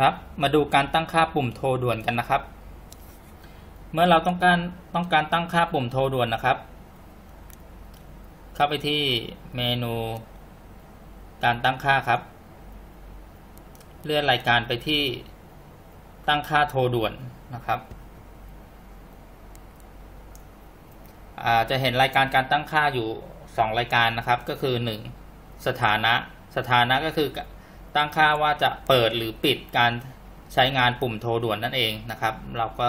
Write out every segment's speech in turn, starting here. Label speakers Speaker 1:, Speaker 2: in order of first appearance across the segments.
Speaker 1: ครับ มาดูการตั้งค่าปุ่มโทรด่วนกันนะครับ เมื่อเราต้องการต้องการตั้งค่าปุ่มโทรด่วนนะครับ เข้าไปที่เมนู การตั้งค่าครับ เลื่อนรายการไปที่ตั้งค่าโทรด่วนนะครับอ่าจะเห็นรายการการตั้งค่าอยู่ 2 รายการนะครับ ก็คือ 1 สถานะ สถานะก็คือ ตั้งค่าว่าจะเปิดหรือปิดการใช้งานปุ่มโทรด่วนนั่นเองนะครับ เราก็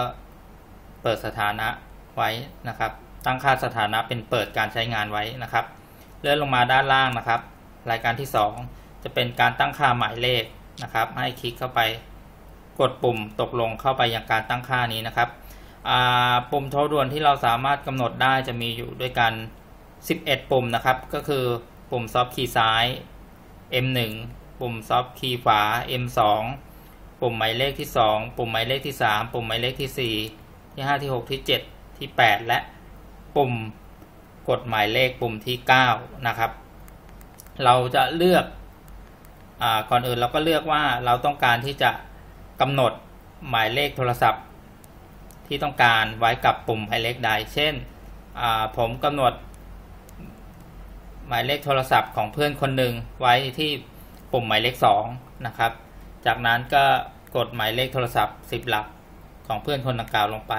Speaker 1: เปิดสถานะไว้นะครับ ตั้งค่าสถานะเป็นเปิดการใช้งานไว้นะครับ เลื่อนลงมาด้านล่างนะครับ รายการที่ 2 จะเป็นการตั้งค่าหมายเลขนะครับ ให้คลิกเข้าไปกดปุ่มตกลงเข้าไปยังการตั้งค่านี้นะครับปุ่มโทรด่วนที่เราสามารถกำหนดได้จะมีอยู่ด้วยกัน 11 ปุ่มนะครับ ก็คือปุ่มซอฟต์คีย์ซ้าย M1 ปุ่มซอฟคีย์ขวา M2 ปุ่มหมายเลขที่ 2 ปุ่มหมายเลขที่ 3 ปุ่มหมายเลขที่ 4 ที่ 5 ที่ 6 ที่ 7 ที่ 8 และปุ่มกดหมายเลขปุ่มที่ 9 นะครับ เราจะเลือกอก่อนอื่นเราก็เลือกว่าเราต้องการที่จะกำหนดหมายเลขโทรศัพท์ ที่ต้องการไว้กับปุ่มหมายเลขใด เช่นผมกำหนดหมายเลขโทรศัพท์ของเพื่อนคนหนึ่งไว้ที่ ปุ่มหมายเลข2นะครับ จากนั้นก็กดหมายเลขโทรศัพท์ 10 หลักของเพื่อนคนดังกล่าวลงไป